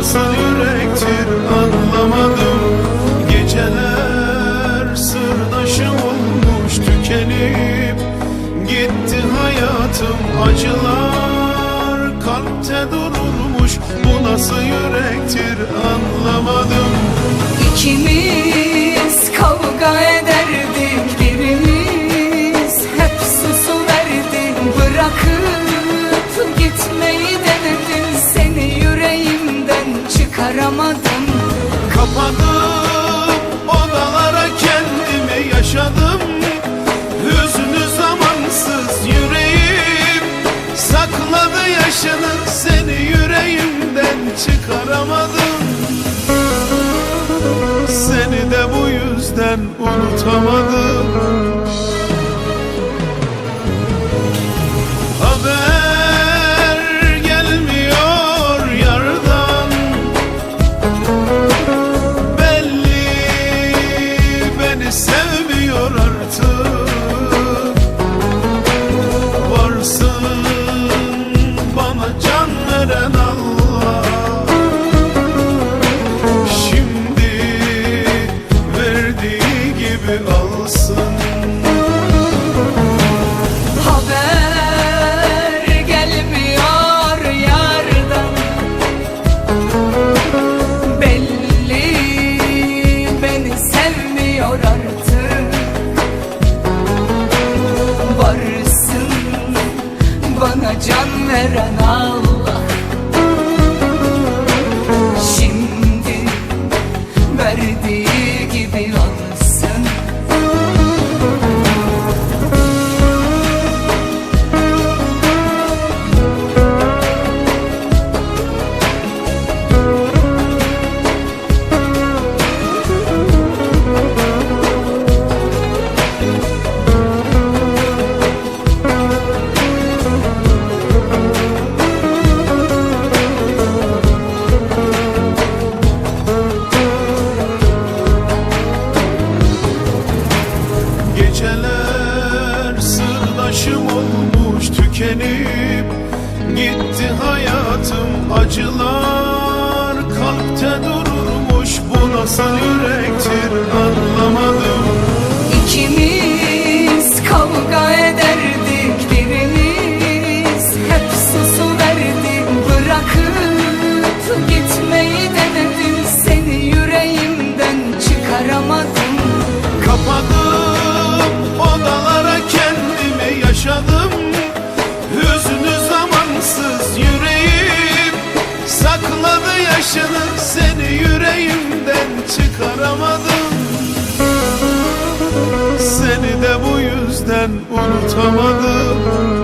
nasıl yürektir anlamadım. Geceler sırdaşım olmuş tükenip gitti hayatım. Acılar kalpte durulmuş bu nasıl yürektir anlamadım. yaşamadım. Kapadım odalara kendimi yaşadım. Hüznü zamansız yüreğim Sakladı yaşını seni yüreğimden çıkaramadım. Seni de bu yüzden unutamadım. Alsın Haber gelmiyor yardan. Belli beni sevmiyor artık. Varsın bana can veren Allah. Şimdi verdiği acılar kalpte dururmuş Bu nasıl yürektir Yaşını seni yüreğimden çıkaramadım. Seni de bu yüzden unutamadım